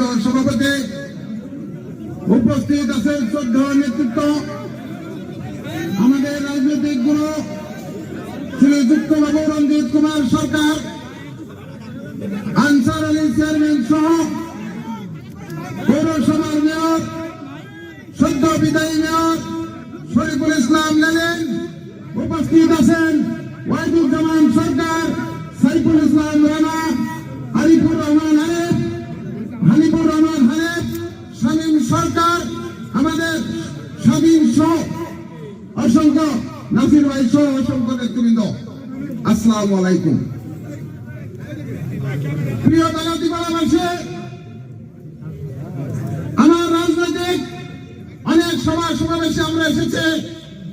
সম্মানিত সভাপতি উপস্থিত আছেন শ্রদ্ধা নেতৃত্ব। আমাদের রাজনৈতিক গুরু শ্রীযুক্ত বাবু রঞ্জিত কুমার সরকার, আনসার আলী চেয়ারম্যান সহ পৌরসভার মেয়র, সদ্য বিদায়ী মেয়র শরীফুল ইসলাম লেলেন উপস্থিত আছেন ওয়াহিদুজ্জামান সরকার।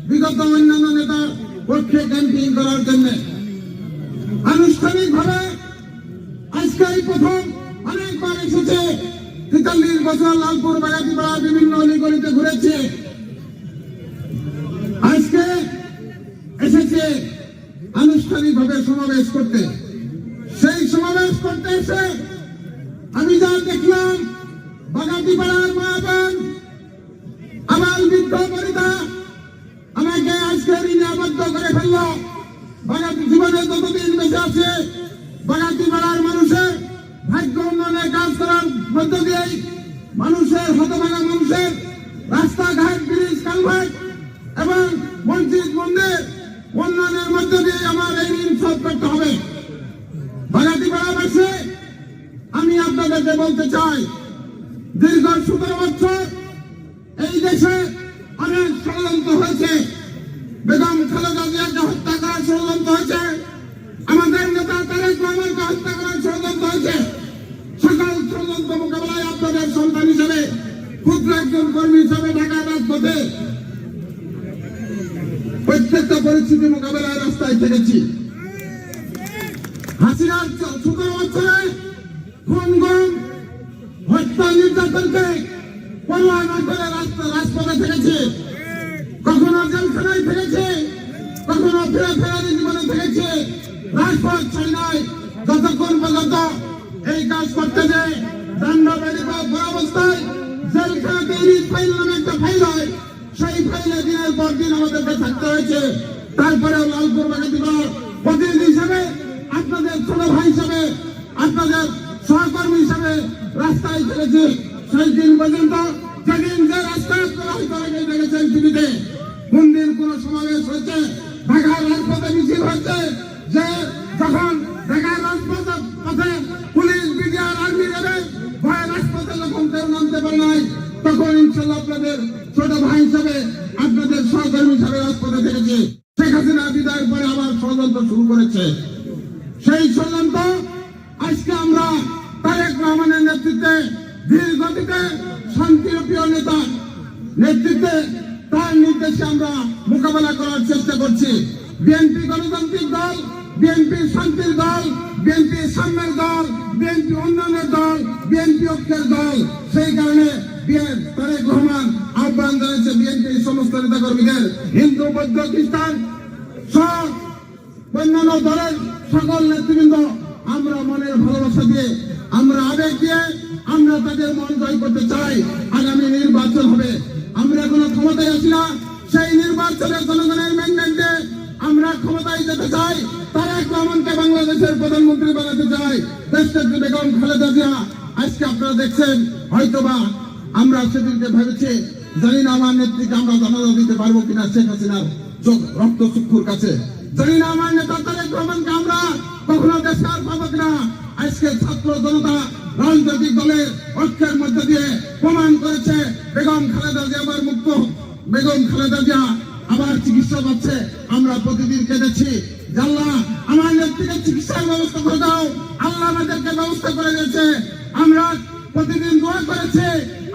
বিগত অন্যান্য নেতার পক্ষে ক্যাম্পিং করার জন্য। আনুষ্ঠানিক ভাবে আজকে প্রথম অনেকবার এসেছে। তেতাল্লিশ বছর লালপুর বাগাতিপাড়া বিভিন্ন অলিগলিতে ঘুরেছে। করতে। সেই সমাবেশ করতে এসে আমি যা দেখলাম, বাগাতিপাড়ার মা বোন আমার বৃদ্ধ বনিতা আমাকে আজকে ঋণে আবদ্ধ করে ফেলল। বাগাতি জীবনে যতদিন বেঁচে আছে আপনাদেরকে বলতে চাই, দীর্ঘ সতেরো বছর এই দেশে অনেক ষড়যন্ত্র হয়েছে। বেগম খালেদা জিয়াকে হত্যা করার ষড়যন্ত্র হয়েছে। আমাদের নেতা তারেক রহমানকে হত্যা করার ষড়যন্ত্র হয়েছে। সকল ষড়যন্ত্র মোকাবেলায় আপনাদের সন্তান হিসেবে, ক্ষুদ্র একজন কর্মী হিসেবে ঢাকা রাজপথে প্রত্যেকটা পরিস্থিতি মোকাবেলায় রাস্তায় থেকেছি। হাসিনার সতেরো হত্যা নির্যাতনকে পরোয়া না করে রাস্তা, রাজপথে থেকেছে কখনো জেলখানায় থেকেছে কখনো ফিরে ফেরারি জীবনে থেকেছে রাজপথ ছাই নয় যতক্ষণ পর্যন্ত এই কাজ করতে যে দণ্ড বেরিয়ে অবস্থায় জেলখানাতে ইলিশ ফাইল নামে একটা ফাইল হয়। সেই ফাইলে দিনের পর দিন আমাদেরকে থাকতে হয়েছে। তারপরে লালপুর বাগাতিবার প্রতিনিধি হিসেবে, আপনাদের ছোট ভাই হিসেবে, আপনাদের সহকর্মী হিসেবে রাস্তায় চলেছে সেই দিন পর্যন্ত যেদিন যে রাস্তায় আগে দেখেছেন টিভিতে কোন দিন কোন সমাবেশ হয়েছে, ঢাকার রাজপথে মিছিল হচ্ছে যে যখন ঢাকার রাজপথে পথে পুলিশ, বিডিআর, আর্মি নেবে ভয়ে রাজপথে যখন কেউ নামতে পারে নাই, তখন ইনশাল্লাহ আপনাদের ছোট ভাই হিসাবে আপনাদের সহকর্মী হিসাবে রাজপথে থেকেছে শেখ হাসিনা বিদায়ের পরে আবার ষড়যন্ত্র শুরু করেছে। সেই ষড়যন্ত্র আজকে আমরা তারেক রহমানের নেতৃত্বে ধীর গতিতে শান্তিপ্রিয় নেতা, নেতৃত্বে তার নির্দেশে আমরা মোকাবেলা করার চেষ্টা করছি। বিএনপি গণতান্ত্রিক দল বিএনপি শান্তির দল বিএনপি সাম্যের দল বিএনপি উন্নয়নের দল বিএনপি ঐক্যের দল। সেই কারণে তারেক রহমান আহ্বান জানিয়েছে বিএনপির সমস্ত নেতাকর্মীদের। হিন্দু, বৌদ্ধ, খ্রিস্টান, সব অন্যান্য দলের সকল নেতৃবৃন্দ, আমরা মনের ভালোবাসা দিয়ে আমরা আবেগ দিয়ে আমরা তাদের মন জয় করতে চাই। আগামী নির্বাচন হবে। আমরা কোনো ক্ষমতায় আসি না। সেই নির্বাচনের জনগণের ম্যান্ডেটে আমরা ক্ষমতায় যেতে চাই তারেক রহমানকে বাংলাদেশের প্রধানমন্ত্রী বানাতে চাই। বেগম খালেদা জিয়া, আজকে আপনারা দেখছেন, হয়তোবা আমরা সেদিনকে ভেবেছি, জানি না আমার নেত্রীকে আমরা জানাজা দিতে পারব কিনা শেখ হাসিনার চোখ, রক্ত চক্ষুর কাছে। জানি না আমার নেতা তারেক রহমানকে আমরা কখনো পাবো কিনা। আজকে ছাত্র জনতা রাজনৈতিক দলের অক্ষের মধ্যে দিয়ে প্রমাণ করেছে বেগম খালেদা জিয়া আবার মুক্ত বেগম খালেদা জিয়া আবার চিকিৎসা পাচ্ছে। আমরা প্রতিদিন কেঁদেছি। আল্লাহ আমার নেত্রীকে চিকিৎসার ব্যবস্থা করে দাও। আল্লাহ আমাদেরকে ব্যবস্থা করে দিয়েছে। আমরা প্রতিদিন দোয়া করেছে।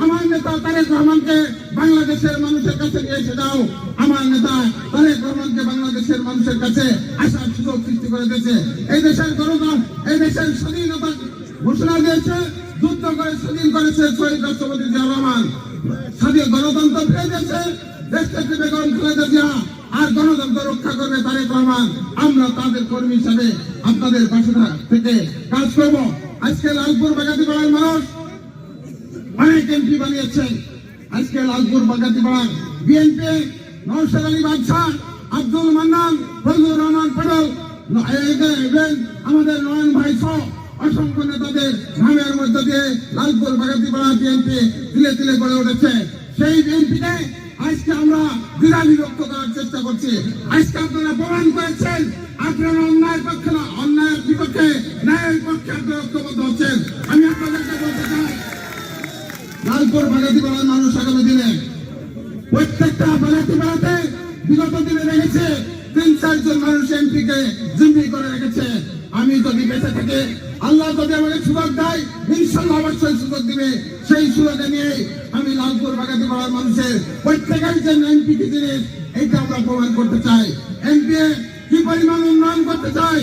আমার নেতা তারেক রহমানকে বাংলাদেশের মানুষের কাছে নিয়ে এসে দাও। আমার নেতা তারেক রহমানকে বাংলাদেশের মানুষের কাছে আসার সুযোগ সৃষ্টি করে দিয়েছে। এই দেশের জনগণ এই দেশের স্বাধীনতা ঘোষণা দিয়েছে যুদ্ধ করে স্বাধীন করেছে শহীদ রাষ্ট্রপতি রহমান স্বাধীন গণতন্ত্র ফিরে দিয়েছে দেশটাকে বেগম খালেদা জিয়া আর গণতন্ত্র রক্ষা করবে তারেক রহমান আমরা তাদের কর্মী হিসাবে আপনাদের পাশে থাক- কাজ করব আজকে লালপুর বাগাতি পাড়ার মানুষ অনেক এমপি বানিয়েছেন আজকে লালপুর বাগাতিপাড়া বিএনপি নৌসাদ আলী বাদশাহ আব্দুল মান্নান ফজলুর রহমান পটল আমাদের নয়ন ভাই সহ অসংখ্য নেতাদের নামের মধ্য দিয়ে লালপুর বাগাতিপাড়া বিএনপি তিলে তিলে গড়ে উঠেছে। সেই বিএনপিকে আজকে আমরা দ্বিধা বিভক্ত করার চেষ্টা করছি। আজকে আপনারা প্রমাণ করেছেন, আপনারা অন্যায়ের পক্ষে না, অন্যায়ের বিপক্ষে ন্যায়ের পক্ষে আপনারা ঐক্যবদ্ধ হচ্ছেন। আমি আপনাদেরকে বলতে চাই, লালপুর বাগাতিপাড়ার মানুষ আগামী দিনে প্রত্যেকটা বাগাতিপাড়াতে বিগত দিনে রেখেছে তিন চারজন মানুষ এমপিকে জিম্মি করে রেখেছে। আমি যদি বেঁচে থাকি আল্লাহ যদি আমাকে সুযোগ দেয়, ইনশাল্লাহ অবশ্যই সুযোগ দিবে। সেই সুযোগে নিয়ে আমি লালপুর বাগাতি পাড়ার মানুষের প্রত্যেকের যে এমপি কি জিনিস, এইটা আমরা প্রমাণ করতে চাই। এমপি কি পরিমাণ উন্নয়ন করতে চাই?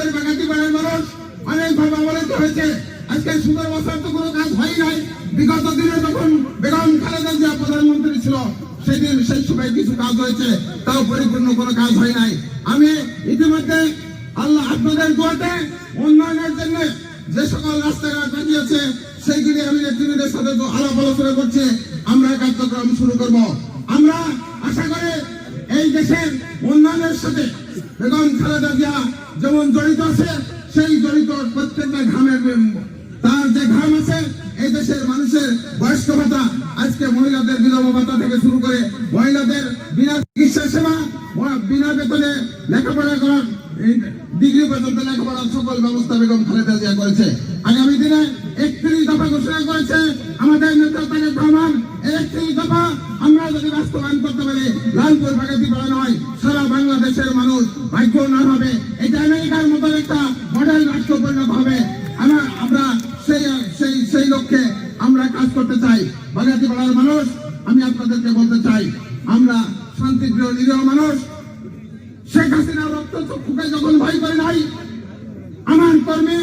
বিশেষ করে বাগাতিপাড়ার মানুষ অনেকভাবে অবহেলিত হয়েছে। আজকে সুন্দর বছর তো কোনো কাজ হয় নাই। বিগত দিনে যখন বেগম খালেদা জিয়া প্রধানমন্ত্রী ছিল, সেদিন সেই সময় কিছু কাজ হয়েছে, তাও পরিপূর্ণ কোনো কাজ হয় নাই। আমি ইতিমধ্যে আল্লাহ আপনাদের দোয়াতে উন্নয়নের জন্য যে সকল রাস্তাঘাট বানিয়েছে, সেইগুলি আমি নেতৃত্বের সাথে আলাপ আলোচনা করছি। আমরা কার্যক্রম শুরু করব। আমরা আশা করি এই দেশের উন্নয়নের সাথে বেগম খালেদা জিয়া যেমন জড়িত আছে, সেই জড়িত প্রত্যেকটা ঘামের তার যে ঘাম আছে, এই দেশের মানুষের বয়স্ক ভাতা, আজকে মহিলাদের বিধবা ভাতা থেকে শুরু করে মহিলাদের বিনা চিকিৎসা সেবা বিনা বেতনে লেখাপড়া করার ডিগ্রি পর্যন্ত লেখাপড়ার সকল ব্যবস্থা বেগম খালেদা জিয়া করেছে। আগামী দিনে একত্রিশ দফা ঘোষণা করেছে, আমাদের নেতা তারেক যদি বাস্তবায়ন করতে পারি লালপুর বাগাতি পাড়া নয়। সারা বাংলাদেশের মানুষ ভাগ্যবান হবে এটা আমেরিকার মতো একটা মডেল রাষ্ট্র পরিণত হবে। আমরা সেই সেই সেই লক্ষ্যে আমরা কাজ করতে চাই। বাগাতি পাড়ার মানুষ, আমি আপনাদেরকে বলতে চাই, আমরা শান্তিপ্রিয় নিরীহ মানুষ, শেখ হাসিনার রক্ত চক্ষুকে যখন ভয় করে নাই, আমার কর্মী,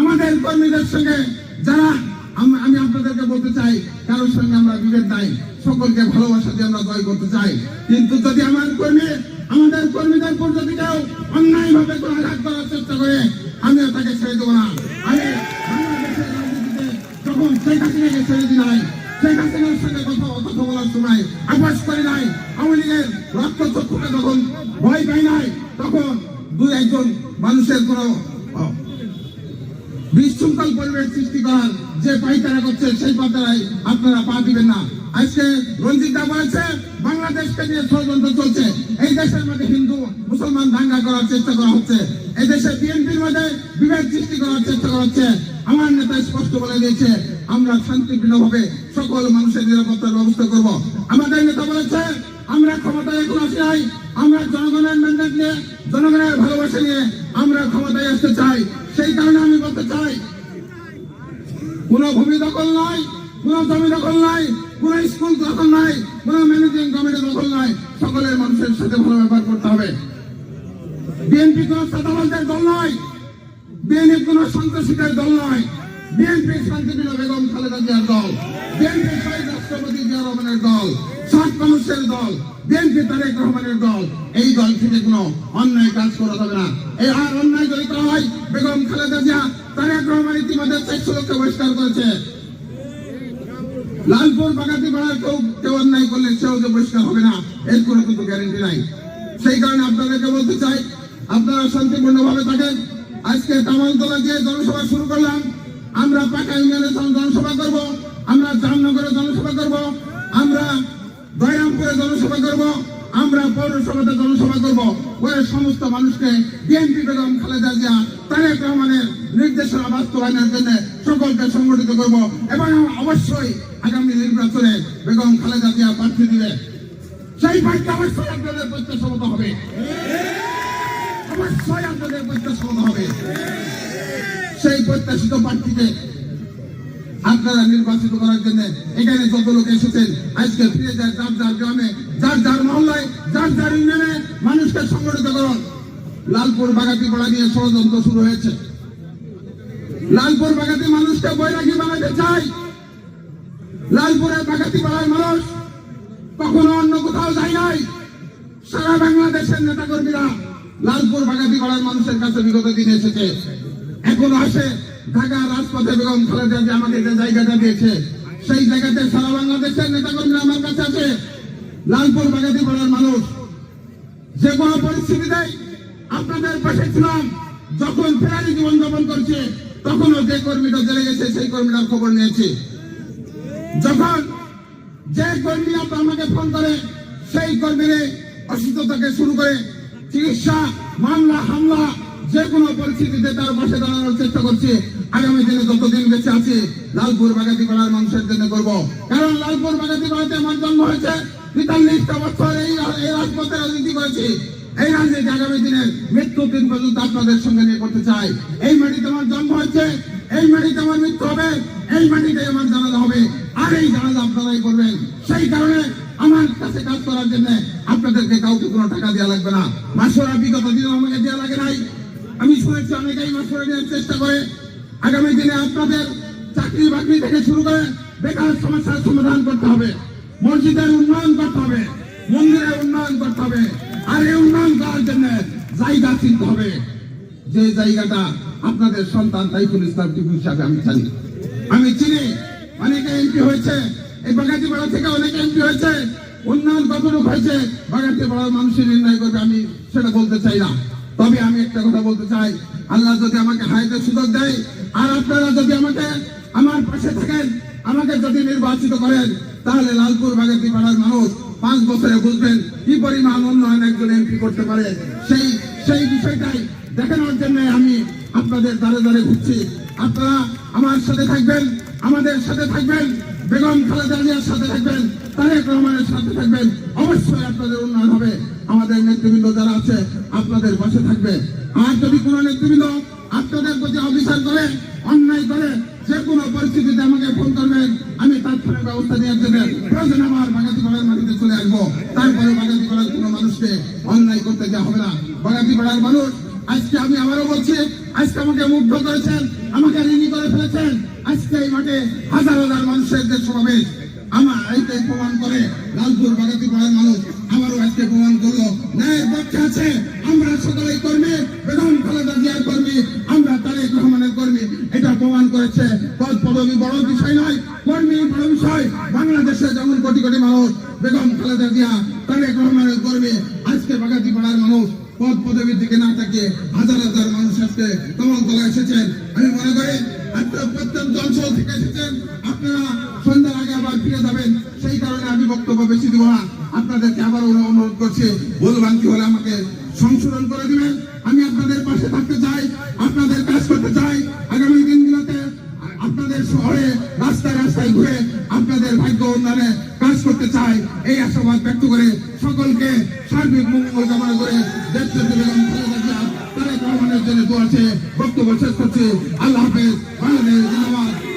আমাদের কর্মীদের সঙ্গে যারা আম- আমি আপনাদেরকে বলতে চাই, কারোর সঙ্গে আমরা বিভেদ নাই। সকলকে ভালোবাসা দিয়ে আমরা জয় করতে চাই। কিন্তু যদি আমার কর্মী আমাদের কর্মীদের উপর যদি কেউ অন্যায় ভাবে আঘাত করার চেষ্টা করে আমিও তাকে ছেড়ে দেবো না। আমি যখন শেখ হাসিনাকে ছেড়ে দিই নাই, শেখ হাসিনার সঙ্গে কথা কথা বলার সময় আবাস করে নাই, আওয়ামী লীগের রক্ত চক্ষুকে যখন ভয় পাই নাই, তখন দুই একজন মানুষের কোনো বিশৃঙ্খল পরিবেশ সৃষ্টি করার যে পাইতারা করছে সেই পাতারাই আপনারা পা দিবেন না। আজকে রঞ্জিত রঞ্জিতা বলেছে বাংলাদেশকে নিয়ে ষড়যন্ত্র চলছে। এই দেশের মধ্যে হিন্দু, মুসলমান দাঙ্গা করার চেষ্টা করা হচ্ছে। এই দেশে বিএনপির মধ্যে বিভেদ সৃষ্টি করার চেষ্টা করা হচ্ছে। আমার নেতা স্পষ্ট বলে দিয়েছে, আমরা শান্তিপূর্ণ ভাবে সকল মানুষের নিরাপত্তার ব্যবস্থা করব। আমাদের নেতা বলেছে, আমরা ক্ষমতায় এখন আসি নাই, আমরা জনগণের ম্যান্ডেট নিয়ে, জনগণের ভালোবাসা নিয়ে আমরা ক্ষমতায় আসতে চাই। সেই কারণে আমি বলতে চাই কোন ভূমি দখল নাই কোন জমি দখল নাই কোন স্কুল দখল নাই কোন ম্যানেজিং কমিটি দখল নাই। সকলের মানুষের সাথে ভালো ব্যবহার করতে হবে। বিএনপি কোন সাদাবালদের দল নয় বিএনপি কোন সন্ত্রাসীদের দল নয়। বিএনপি শান্তিপ্রিয় বেগম খালেদা জিয়ার দল বিএনপি শহীদ রাষ্ট্রপতি জিয়া রহমানের দল, সৎ মানুষের দল বিএনপি তারেক রহমানের দল। এই দল থেকে কোনো অন্যায় কাজ করা যাবে না। এই আর অন্যায় যদি হয়, বেগম খালেদা জিয়া তারেক ইতিমধ্যে চারশো বহিষ্কার করেছে। লালপুর বাগাতি পাড়ার কেউ কেউ অন্যায় করলে সেও যে হবে না, এর কোনো কিন্তু গ্যারেন্টি নাই। সেই কারণে আপনাদেরকে বলতে চাই, আপনারা শান্তিপূর্ণ ভাবে থাকেন। আজকে কামালতলা যে জনসভা শুরু করলাম, আমরা পাকা ইউনিয়নে জন- জনসভা করব, আমরা জামনগরে জনসভা করব, আমরা দয়ারামপুরে জনসভা করব আমরা পৌরসভাতে জনসভা করব। ওই সমস্ত মানুষকে বিএনপি বেগম খালেদা জিয়া, তারেক রহমানের নির্দেশনা বাস্তবায়নের জন্য সকলকে সংগঠিত করব এবং অবশ্যই আগামী নির্বাচনে বেগম খালেদা জিয়া প্রার্থী দিবে। সেই প্রার্থী অবশ্যই আপনাদের প্রত্যাশামত হবে। অবশ্যই আপনাদের প্রত্যাশামত হবে। সেই প্রত্যাশিত প্রার্থীকে আপনারা নির্বাচিত করার জন্য এখানে যত লোক এসেছেন, আজকে ফিরে যায় যার যার গ্রামে, যার যার মহল্লায়, যার যার ইউনিয়নে মানুষকে সংগঠিত করুন। লালপুর বাগাতি পাড়া নিয়ে ষড়যন্ত্র শুরু হয়েছে। লালপুর বাগাতি মানুষকে বৈরাগী বানাতে চাই। লালপুরের বাগাতি পাড়ার মানুষ কখনো অন্য কোথাও যায় নাই। সারা বাংলাদেশের নেতা কর্মীরা লালপুর বাগাতি পাড়ার মানুষের কাছে বিগত দিনে এসেছে। এখনও আসে ঢাকা রাজপথে বেগম খালেদা যে আমাকে যে জায়গাটা দিয়েছে, সেই জায়গাতে সারা বাংলাদেশের নেতা কর্মীরা আমার কাছে আছে। লালপুর বাগাতি পাড়ার মানুষ। যে কোনো পরিস্থিতিতে আপনাদের পাশে ছিলাম, যখন ফেরারি জীবন যাপন করছে, তখনও যে কর্মীটা জেলে গেছে, সেই কর্মীটার খবর নিয়েছে। যখন যে কর্মী আপনার আমাকে ফোন করে, সেই কর্মীরে অসুস্থতাকে শুরু করে, চিকিৎসা, মামলা, হামলা যে কোনো পরিস্থিতিতে তার পাশে দাঁড়ানোর চেষ্টা করছে। আগামী দিনে যতদিন বেঁচে আছে, লালপুর বাগাতি পাড়ার মানুষের জন্য করব। কারণ লালপুর বাগাতি পাড়াতে আমার জন্ম হয়েছে তেতাল্লিশটা বছর এই রাজপথে রাজনীতি করেছি। এই রাজনীতি আগামী দিনের মৃত্যু দিন পর্যন্ত আপনাদের সঙ্গে নিয়ে করতে চাই। এই মাটিতে আমার জন্ম হয়েছে, এই মাটিতে আমার মৃত্যু হবে, এই মাটিতে আমার জানাজা হবে। আর এই জানাজা আপনারাই করবেন। সেই কারণে আমার কাছে কাজ করার জন্য আপনাদেরকে কাউকে কোনো টাকা দেওয়া লাগবে না। মাসরা বিগত দিন আমাকে দেওয়া লাগে নাই আমি অনেকেই চেষ্টা করে। আগামী দিনে আপনাদের চাকরি বাকরি থেকে শুরু করে বেকার সমস্যার সমাধান করতে হবে। মসজিদের উন্নয়ন করতে হবে। মন্দিরের উন্নয়ন করতে হবে। আর এই উন্নয়ন করার জন্য জায়গা চিনতে হবে। যে জায়গাটা আপনাদের সন্তান তাইফুল ইসলাম টিপু হিসাবে আমি জানি। আমি চিনি। অনেকে এমপি হয়েছে। এই বাগাতি পাড়া থেকে অনেকে এমপি হয়েছে। উন্নয়ন কতটুকু হয়েছে বাগাতি পাড়ার মানুষের নির্ণয় করবে, আমি সেটা বলতে চাই না। তবে আমি একটা কথা বলতে চাই। আল্লাহ যদি আমাকে হায়াতের সুযোগ দেয়, আর আপনারা যদি আমাকে আমার পাশে থাকেন, আমাকে যদি নির্বাচিত করেন, তাহলে লালপুর বাগাতি পাড়ার মানুষ পাঁচ বছরে বুঝবেন কি পরিমাণ উন্নয়ন একজন এমপি করতে পারে। সেই সেই বিষয়টাই দেখানোর জন্য আমি আপনাদের দ্বারে দ্বারে ঘুরছি। আপনারা আমার সাথে থাকবেন, আমাদের সাথে থাকবেন, বেগম খালেদা জিয়ার সাথে থাকবেন, তারেক রহমানের সাথে থাকবেন। অবশ্যই আপনাদের উন্নয়ন হবে। আমাদের নেতৃবৃন্দ যারা আছে, আপনাদের পাশে থাকবে। আর যদি কোনো নেতৃবৃন্দ আপনাদের প্রতি অবিচার করে, অন্যায় করে, যে কোনো পরিস্থিতিতে আমাকে ফোন করবেন, আমি তাৎক্ষণিক ব্যবস্থা নিয়ে দেবেন প্রয়োজন আমার বাগাতি পাড়ার মাটিতে চলে আসব। তারপরে বাগাতি পাড়ার কোনো মানুষকে অন্যায় করতে যা হবে না। বাগাতি পাড়ার মানুষ আমরা তারেক রহমানের কর্মী, এটা প্রমাণ করেছে। পদ পদবি বড় বিষয় নয়, কর্মী বড় বিষয়। বাংলাদেশে যেমন কোটি কোটি মানুষ, বেগম খালেদা জিয়া, তারেক রহমানের কর্মী, আজকে বাগাতি পাড়ার মানুষ, পদ পদবীর দিকে না তাকিয়ে হাজার হাজার মানুষ আজকে কমল তলা এসেছেন। আমি মনে করি আপনারা প্রত্যন্ত অঞ্চল থেকে এসেছেন। আপনারা সন্ধ্যার আগে আবার ফিরে যাবেন। সেই কারণে আমি বক্তব্য বেশি দেবো না। আপনাদেরকে আবার অনুরোধ করছি, ভুল ভুলভ্রান্তি হলে আমাকে সংশোধন করে দিবেন। আমি আপনাদের পাশে থাকতে চাই। আপনাদের কাজ করতে চাই আগামী দিনগুলোতে আপনাদের শহরে রাস্তায় রাস্তায় ঘুরে আপনাদের ভাগ্য উন্নয়নে কাজ করতে চাই। এই আশাবাদ ব্যক্ত করে সকলকে সার্বিক মঙ্গল কামনা করে তারেক রহমানের জন্য বক্তব্য শেষ করছি। আল্লাহ হাফেজ। বাংলাদেশ